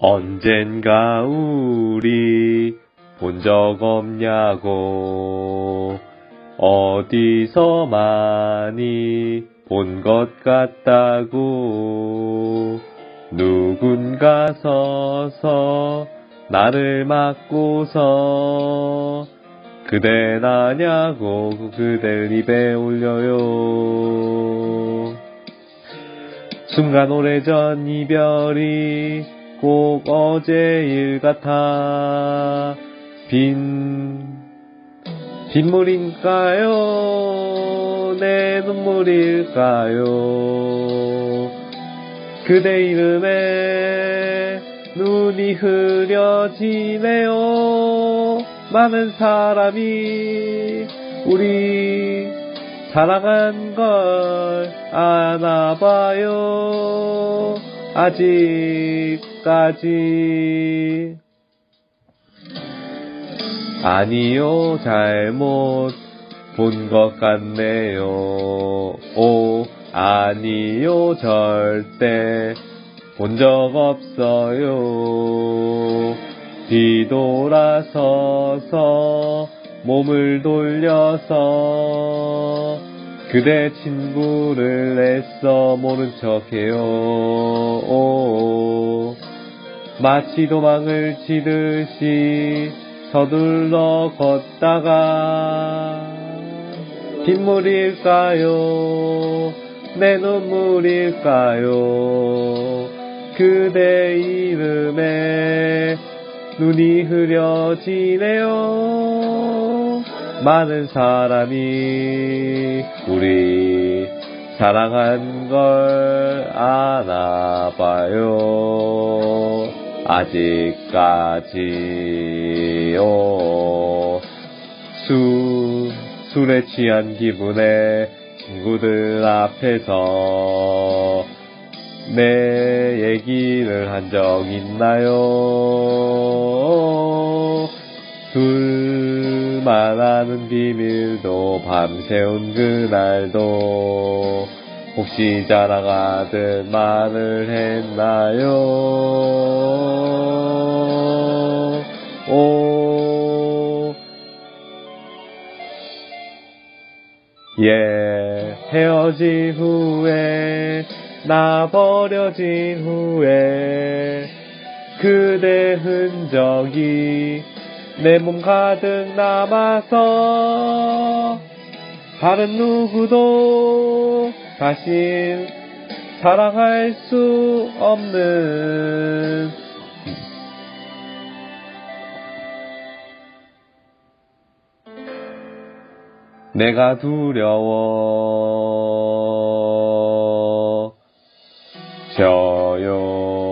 언젠가 우리 본 적 없냐고. 어디서 많이 본 것 같다고. 누군가 서서 나를 막고서 그대 나냐고 그댈 입에 올려요. 순간 오래전 이별이 꼭 어제 일 같아. 빈 빗물인가요? 내 눈물일까요? 그대 이름에 눈이 흐려지네요. 많은 사람이 우리 사랑한 걸 아나봐요 아직까지. 아니요 잘못 본 것 같네요. 오 아니요 절대 본 적 없어요. 뒤돌아서서 몸을 돌려서 그대 친구를 애써 모른 척해요 오, 마치 도망을 치듯이 서둘러 걷다가 빗물일까요? 내 눈물일까요? 그대 이름에 눈이 흐려지네요. 많은 사람이 우리 사랑한 걸 아나봐요 아직까지요 수, 술에 취한 기분에 친구들 앞에서 내 얘기를 한 적 있나요? 둘 만 아는 비밀도 밤새운 그날도 혹시 자랑하듯 말을 했나요? 오, 예, 헤어진 후에, 나 버려진 후에, 그대 흔적이 내 몸 가득 남아서 다른 누구도 다시 사랑할 수 없는 내가 두려워 져요.